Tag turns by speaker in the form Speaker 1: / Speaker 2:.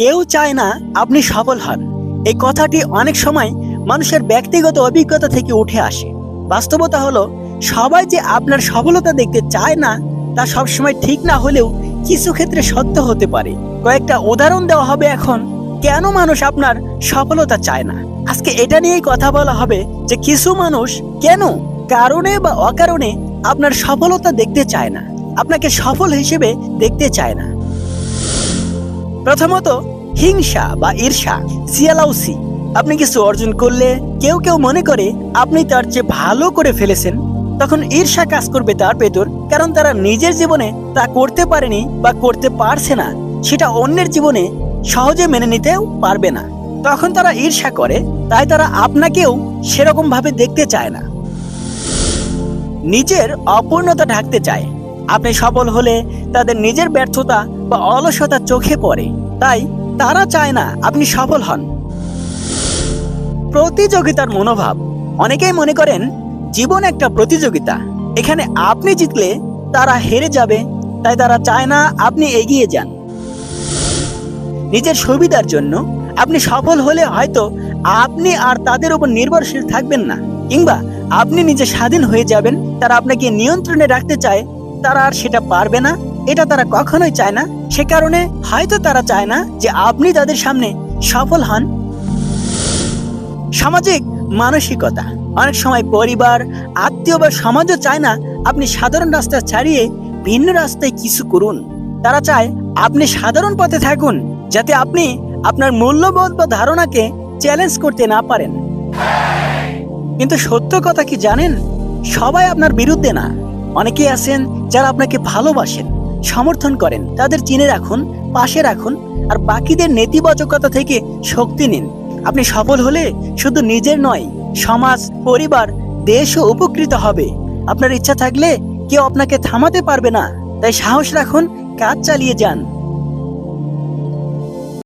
Speaker 1: কেউ চায় না আপনি সফল হন। এই কথাটি অনেক সময় মানুষের ব্যক্তিগত অভিজ্ঞতা থেকে উঠে আসে। বাস্তবতা হলো, সবাই যে আপনার সফলতা দেখতে চায় না, তা সবসময় ঠিক না হলেও কিছু ক্ষেত্রে সত্য হতে পারে। কয়েকটা উদাহরণ দেওয়া হবে এখন, কেন মানুষ আপনার সফলতা চায় না? আজকে এটা নিয়েই কথা বলা হবে যে কিছু মানুষ কেন কারণে বা অকারণে আপনার সফলতা দেখতে চায় না, আপনাকে সফল হিসেবে দেখতে চায় না। প্রথমত, হিংসা বা ঈর্ষা, জিয়ালাউসি। আপনি কিছু অর্জন করলে কেউ কেউ মনে করে আপনি তার চেয়ে ভালো করে ফেলেছেন। তখন ঈর্ষা কাজ করবে তার ভেতর, কারণ তারা নিজের জীবনে তা করতে পারেনি বা করতে পারছে না। সেটা অন্যের জীবনে সহজে মেনে নিতেও পারবে না। তখন তারা ঈর্ষা করে, তাই তারা আপনাকেও সেরকম ভাবে দেখতে চায় না। নিজের অপূর্ণতা ঢাকতে চায়। আপনি সফল হলে তাদের নিজের ব্যর্থতা বা অলসতা চোখে পড়ে, তাই তারা চায় না আপনি সফল হন। প্রতিযোগিতার মনোভাব। অনেকেই মনে করেন, জীবন একটা প্রতিযোগিতা। এখানে আপনি জিতলে তারা হেরে যাবে, তাই তারা চায় না আপনি এগিয়ে যান। নিজের সুবিধার জন্য আপনি সফল হলে হয়তো আপনি আর তাদের উপর নির্ভরশীল থাকবেন না, কিংবা আপনি নিজে স্বাধীন হয়ে যাবেন, তারা আপনাকে নিয়ন্ত্রণে রাখতে চায়, তারা আর সেটা পারবে না। এটা তারা কখনোই চায় না। সে কারণে হয়তো তারা চায় না যে আপনি তাদের সামনে সফল হন। সামাজিক মানসিকতা। অনেক সময় পরিবার, আত্মীয় বা সমাজও চায় না আপনি সাধারণ রাস্তা ছাড়িয়ে ভিন্ন রাস্তায় কিছু করুন। তারা চায় আপনি সাধারণ পথে থাকুন, যাতে আপনি আপনার মূল্যবোধ বা ধারণাকে চ্যালেঞ্জ করতে না পারেন। কিন্তু সত্য কথা কি জানেন? সবাই আপনার বিরুদ্ধে না। অনেকেই আছেন যারা আপনাকে ভালোবাসেন। সমর্থন করেন। তাদের চিনে রাখুন, পাশে রাখুন আর বাকিদের নেতিবাচকতা থেকে শক্তি নিন। আপনি সফল হলে শুধু নিজের নয়, সমাজ, পরিবার, দেশও উপকৃত হবে। আপনার ইচ্ছা থাকলে কেউ আপনাকে থামাতে পারবে না, তাই সাহস রাখুন, কাজ চালিয়ে যান।